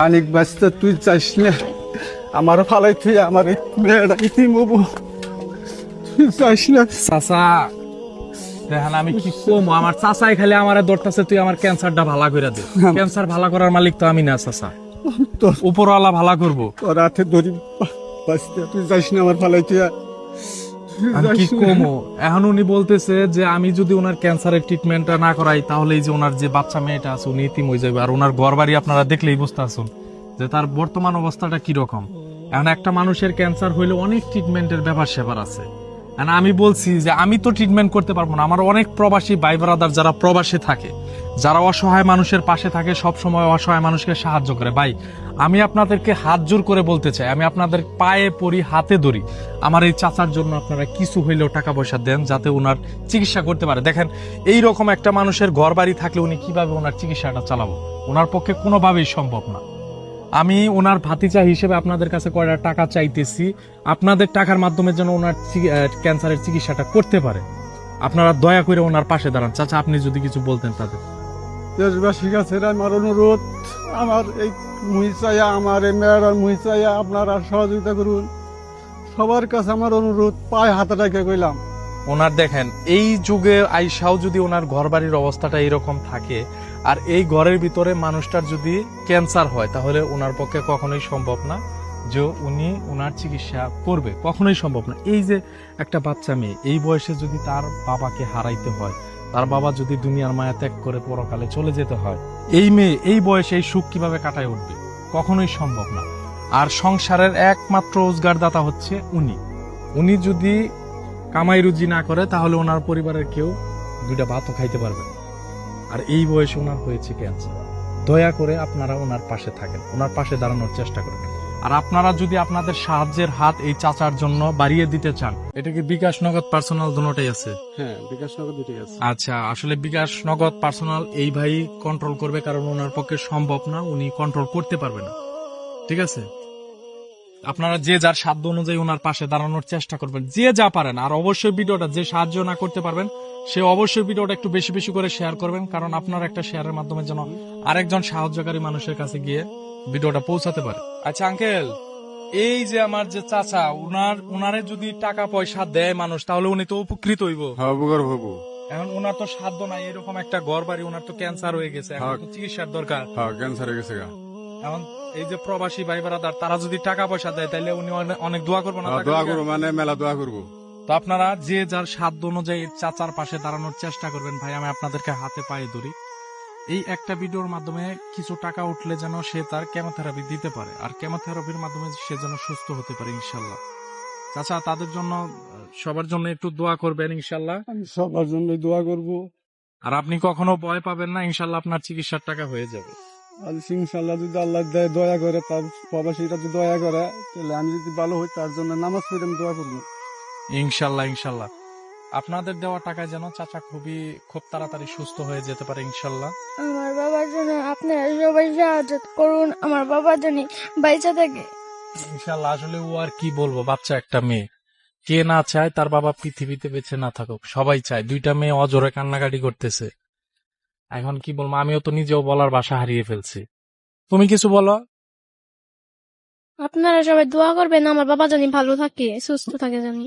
অনেক ব্যস্ত তুই চাইস না? আমার ফালাই তুই আমার মেয়েটা ইতিম তুই চাইস না? চাচা দেখেন আমি কি কমো? আমার চাচাই খালি আমার দৌড়তাছে তুই আমার ক্যান্সারটা ভালো করে দে। ক্যান্সার ভালো করার মালিক তো আমি না চাচা। উপরওয়ালা ভালো করব। হাতে ধরি বাঁচতে তুই যাইস না আমার ফালাই তুই আমি কি কমো? এখন উনি বলতেছে যে আমি যদি ওনার ক্যান্সারের ট্রিটমেন্টটা না করাই তাহলে এই যে ওনার যে বাচ্চা মেয়েটা আছে উনি ইতিম হয়ে যাবে। আর ওনার ঘর বাড়ি আপনারা দেখলেই বুঝতে আসুন যে তার বর্তমান অবস্থাটা কি রকম। এখন একটা মানুষের ক্যান্সার হইলে অনেক ট্রিটমেন্টের ব্যাপার স্যাপার আছে। আমি বলছি যে আমি তো ট্রিটমেন্ট করতে পারব না। আমার অনেক প্রবাসী ভাই ব্রাদার যারা প্রবাসে থাকে যারা অসহায় মানুষের পাশে থাকে সব সময় অসহায় মানুষকে সাহায্য করে। ভাই, আমি আপনাদেরকে হাত জোর করে বলতে চাই, আমি আপনাদের পায়ে পড়ি হাতে ধরি। আমার এই চাচার জন্য আপনারা কিছু হইলেও টাকা পয়সা দেন যাতে ওনার চিকিৎসা করতে পারে। দেখেন এই রকম একটা মানুষের ঘর বাড়ি থাকলে উনি কীভাবে ওনার চিকিৎসাটা চালাবো? ওনার পক্ষে কোনোভাবেই সম্ভব না। আমি ওনার ভাতিজা হিসেবে আপনাদের কাছে কয়টা টাকা চাইতেছি, আপনাদের টাকার মাধ্যমে যেন ওনার ক্যান্সারের চিকিৎসাটা করতে পারে। আপনারা দয়া করে ওনার পাশে দাঁড়ান। চাচা, আপনি যদি কিছু বলতেন তাদের। দেশবাসীর কাছে আমার অনুরোধ। আমার এই মুহি চাইয়া, আমার এই মেয়েরার মুহি আপনারা সহযোগিতা করুন। সবার কাছে আমার অনুরোধ, পায়ে হাতে রেখে কইলাম। ওনার দেখেন, এই যুগে আইসাও যদি ওনার ঘর বাড়ির অবস্থাটা এরকম থাকে, আর এই ঘরের ভিতরে মানুষটার যদি ক্যান্সার হয়, তাহলে ওনার পক্ষে কখনোই সম্ভব না যে উনি ওনার চিকিৎসা করবে। কখনোই সম্ভব না। এই যে একটা বাচ্চা মেয়ে, এই বয়সে যদি তার বাবাকে হারাইতে হয় তার বাবা যদি দুনিয়ার মায়া ত্যাগ করে পরকালে চলে যেতে হয়, এই মেয়ে এই বয়সে এই সুখ কীভাবে কাটায় উঠবে? কখনোই সম্ভব না। আর সংসারের একমাত্র রোজগারদাতা হচ্ছে উনি। উনি যদি কামাই রুজি না করে, তাহলে ওনার পরিবারের কেউ দুইটা ভাতও খাইতে পারবে। আর এই বয়সে ওনার হয়েছে ক্যান্সার। দয়া করে আপনারা ওনার পাশে থাকেন। ওনার পাশে দাঁড়ানোর চেষ্টা করবেন। আর আপনারা যদি আপনাদের সাহায্যের হাত এই চাচার জন্য বাড়িয়ে দিতে চান এটা কি বিকাশ নগদ পার্সোনাল দুটোটাই আছে? হ্যাঁ বিকাশ নগদ আছে। আচ্ছা আসলে বিকাশ নগদ পার্সোনাল এই ভাই কন্ট্রোল করবে কারণ ওনার পক্ষে সম্ভব না উনি কন্ট্রোল করতে পারবে না। ঠিক আছে? আপনারা যে যার সাধ্য অনুযায়ী ওনার পাশে দাঁড়ানোর চেষ্টা করবেন। যে যা পারেন আর অবশ্যই ভিডিওটা যে সাহায্য না করতে পারবেন সে অবশ্যই ভিডিওটা একটু বেশি বেশি করে শেয়ার করবেন কারণ আপনার একটা শেয়ারের মাধ্যমে যেন আরেকজন সাহায্যকারী মানুষের কাছে গিয়ে ভিডিওটা পৌঁছাতে পারে। আচ্ছা আঙ্কেল এই যে আমার যে চাচা উনার উনারে যদি টাকা পয়সা দেয় মানুষ তাহলে উনি তো উপকৃত হইব। হ্যাঁ উপকার হব এখন ওনার তো সাধ্য নাই এরকম একটা ঘর বাড়ি ওনার তো ক্যান্সার হয়ে গেছে এখন হ্যাঁ। তো চিকিৎসার দরকার। হ্যাঁ ক্যান্সার হয়ে গেছে এখন এই যে প্রবাসী ভাই তারা যদি টাকা পয়সা দেয় তাহলে উনি অনেক দোয়া করব না হ্যাঁ, দোয়া করব মানে মেলা দোয়া করব। তো আপনারা যে যার সাধ্য অনুযায়ী চাচার পাশে দাঁড়ানোর চেষ্টা করবেন ভাই আমি আপনাদেরকে হাতে পায়ে ধরি। এই একটা ভিডিওর মাধ্যমে কিছু টাকা উঠলে যেন সে তার কেমোথেরাপি দিতে পারে আর কেমোথেরাপির মাধ্যমে সে যেন সুস্থ হতে পারে ইনশাল্লাহ চাচা তাদের জন্য সবার জন্য একটু দোয়া করবেন ইনশাল্লাহ সবার জন্য দোয়া করব। আর আপনি কখনো ভয় পাবেন না ইনশাল্লাহ আপনার চিকিৎসার টাকা হয়ে যাবে। আর ইনশাল্লাহ যদি আল্লাহ দেয় দয়া করে তার প্রবাসীরা যদি দয়া করে তাহলে আমি যদি ভালো হই তার জন্য নামাজ পড়ে আমি দোয়া করব। ইনশাল্লাহ ইনশাল্লাহ আপনাদের দেওয়া টাকায় যেন চাচা খুবই খুব তাড়াতাড়ি সুস্থ হয়ে যেতে পারে ইনশাল্লাহ আমার বাবার জন্য আপনারা সবাই সাহায্য করুন আমার বাবা জানি বাইচা থাকে। ইনশাল্লাহ আসলে ও আর কি বলব বাচ্চা একটা মেয়ে। কে না চায় তার বাবা পৃথিবীতে বেঁচে না থাকুক সবাই চায়। দুইটা মেয়ে অজরে কান্নাকাটি করতেছে। এখন কি বলব আমিও তো নিজেও বলার বাসা হারিয়ে ফেলছি। তুমি কিছু বলো? আপনারা সবাই দোয়া করবেন আমার বাবা জানি ভালো থাকে সুস্থ থাকে জানি।